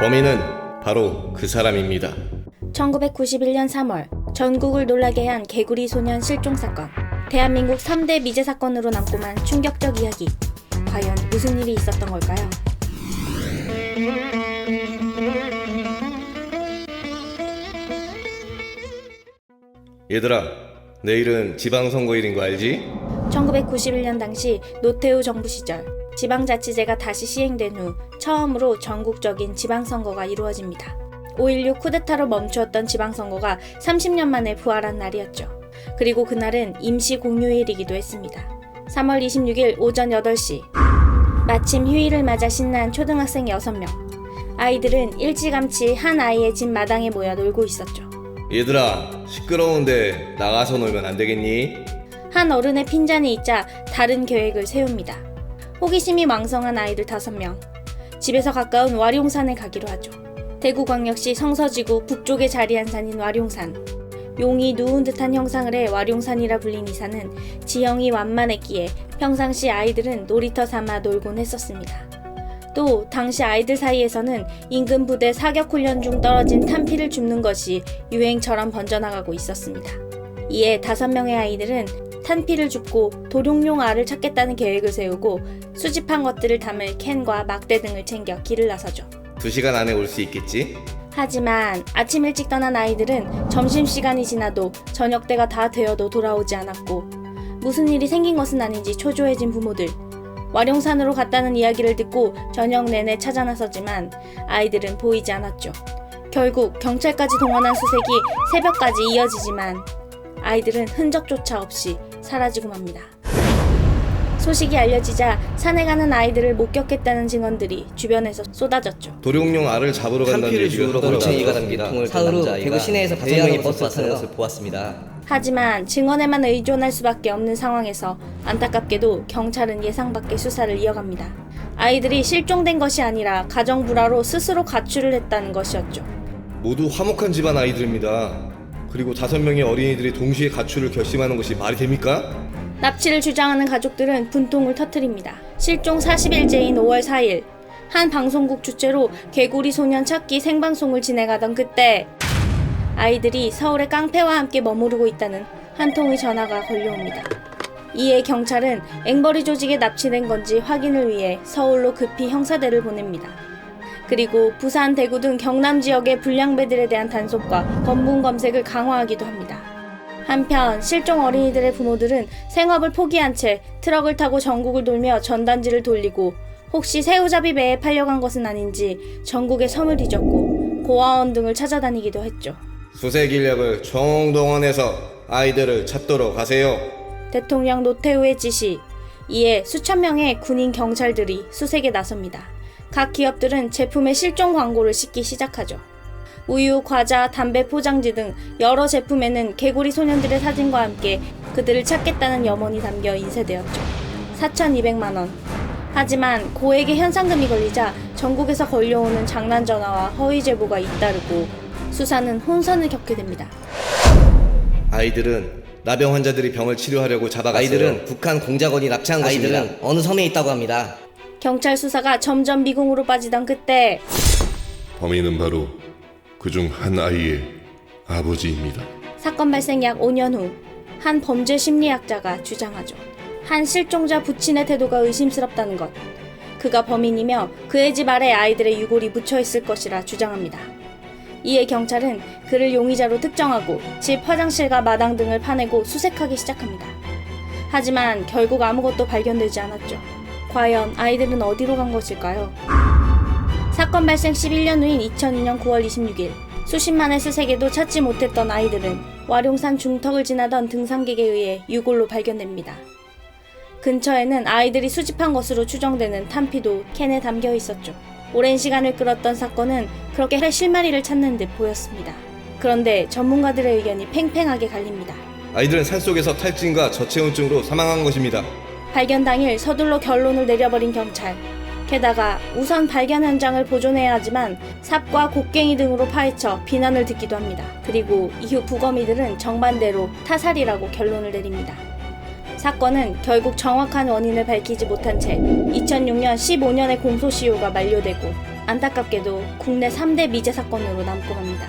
범인은 바로 그 사람입니다. 1991년 3월 전국을 놀라게 한 개구리 소년 실종 사건. 대한민국 3대 미제 사건으로 남고만 충격적 이야기. 과연 무슨 일이 있었던 걸까요? 얘들아, 내일은 지방선거일인 거 알지? 1991년 당시 노태우 정부 시절 지방자치제가 다시 시행된 후 처음으로 전국적인 지방선거가 이루어집니다. 5.16 쿠데타로 멈추었던 지방선거가 30년 만에 부활한 날이었죠. 그리고 그날은 임시 공휴일이기도 했습니다. 3월 26일 오전 8시 마침 휴일을 맞아 신난 초등학생 6명 아이들은 일찌감치 한 아이의 집 마당에 모여 놀고 있었죠. 얘들아, 시끄러운데 나가서 놀면 안 되겠니? 한 어른의 핀잔이 있자 다른 계획을 세웁니다. 호기심이 왕성한 아이들 5명. 집에서 가까운 와룡산에 가기로 하죠. 대구광역시 성서지구 북쪽에 자리한 산인 와룡산. 용이 누운 듯한 형상을 해 와룡산이라 불린 이 산은 지형이 완만했기에 평상시 아이들은 놀이터 삼아 놀곤 했었습니다. 또 당시 아이들 사이에서는 인근 부대 사격 훈련 중 떨어진 탄피를 줍는 것이 유행처럼 번져나가고 있었습니다. 이에 다섯 명의 아이들은 탄피를 줍고 도룡용 알을 찾겠다는 계획을 세우고 수집한 것들을 담을 캔과 막대 등을 챙겨 길을 나서죠. 두 시간 안에 올 수 있겠지? 하지만 아침 일찍 떠난 아이들은 점심시간이 지나도 저녁 때가 다 되어도 돌아오지 않았고 무슨 일이 생긴 것은 아닌지 초조해진 부모들 와룡산으로 갔다는 이야기를 듣고 저녁 내내 찾아 나섰지만 아이들은 보이지 않았죠. 결국 경찰까지 동원한 수색이 새벽까지 이어지지만 아이들은 흔적조차 없이 사라지고 맙니다. 소식이 알려지자 산에 가는 아이들을 목격했다는 증언들이 주변에서 쏟아졌죠. 도룡용 알을 잡으러 간다는 주우러. 골챙이가 담긴 사흘 후 대구 시내에서 다섯 명이 버스 타는 것을 보았습니다. 하지만 증언에만 의존할 수밖에 없는 상황에서 안타깝게도 경찰은 예상 밖의 수사를 이어갑니다. 아이들이 실종된 것이 아니라 가정 불화로 스스로 가출을 했다는 것이었죠. 모두 화목한 집안 아이들입니다. 그리고 다섯 명의 어린이들이 동시에 가출을 결심하는 것이 말이 됩니까? 납치를 주장하는 가족들은 분통을 터뜨립니다. 실종 40일째인 5월 4일 한 방송국 주최로 개구리 소년 찾기 생방송을 진행하던 그때 아이들이 서울의 깡패와 함께 머무르고 있다는 한 통의 전화가 걸려옵니다. 이에 경찰은 앵벌이 조직에 납치된 건지 확인을 위해 서울로 급히 형사대를 보냅니다. 그리고 부산, 대구 등 경남 지역의 불량배들에 대한 단속과 검문 검색을 강화하기도 합니다. 한편 실종 어린이들의 부모들은 생업을 포기한 채 트럭을 타고 전국을 돌며 전단지를 돌리고 혹시 새우잡이 배에 팔려간 것은 아닌지 전국의 섬을 뒤졌고 고아원 등을 찾아다니기도 했죠. 수색 인력을 총동원해서 아이들을 찾도록 하세요. 대통령 노태우의 지시 이에 수천 명의 군인 경찰들이 수색에 나섭니다. 각 기업들은 제품의 실종 광고를 싣기 시작하죠. 우유, 과자, 담배 포장지 등 여러 제품에는 개구리 소년들의 사진과 함께 그들을 찾겠다는 염원이 담겨 인쇄되었죠. 4,200만 원. 하지만 고액의 현상금이 걸리자 전국에서 걸려오는 장난 전화와 허위 제보가 잇따르고 수사는 혼선을 겪게 됩니다. 아이들은 나병 환자들이 병을 치료하려고 잡아갔어요. 아이들은 북한 공작원이 납치한 것입니다. 아이들은 어느 섬에 있다고 합니다. 경찰 수사가 점점 미궁으로 빠지던 그때 범인은 바로 그중 한 아이의 아버지입니다. 사건 발생 약 5년 후 한 범죄 심리학자가 주장하죠. 한 실종자 부친의 태도가 의심스럽다는 것. 그가 범인이며 그의 집 아래 아이들의 유골이 묻혀 있을 것이라 주장합니다. 이에 경찰은 그를 용의자로 특정하고 집 화장실과 마당 등을 파내고 수색하기 시작합니다. 하지만 결국 아무것도 발견되지 않았죠. 과연 아이들은 어디로 간 것일까요? 사건 발생 11년 후인 2002년 9월 26일 수십만의 수색에도 찾지 못했던 아이들은 와룡산 중턱을 지나던 등산객에 의해 유골로 발견됩니다. 근처에는 아이들이 수집한 것으로 추정되는 탄피도 캔에 담겨 있었죠. 오랜 시간을 끌었던 사건은 그렇게 실마리를 찾는 듯 보였습니다. 그런데 전문가들의 의견이 팽팽하게 갈립니다. 아이들은 산속에서 탈진과 저체온증으로 사망한 것입니다. 발견 당일 서둘러 결론을 내려버린 경찰. 게다가 우선 발견 현장을 보존해야 하지만 삽과 곡괭이 등으로 파헤쳐 비난을 듣기도 합니다. 그리고 이후 부검이들은 정반대로 타살이라고 결론을 내립니다. 사건은 결국 정확한 원인을 밝히지 못한 채 2006년 15년의 공소시효가 만료되고 안타깝게도 국내 3대 미제 사건으로 남고 맙니다.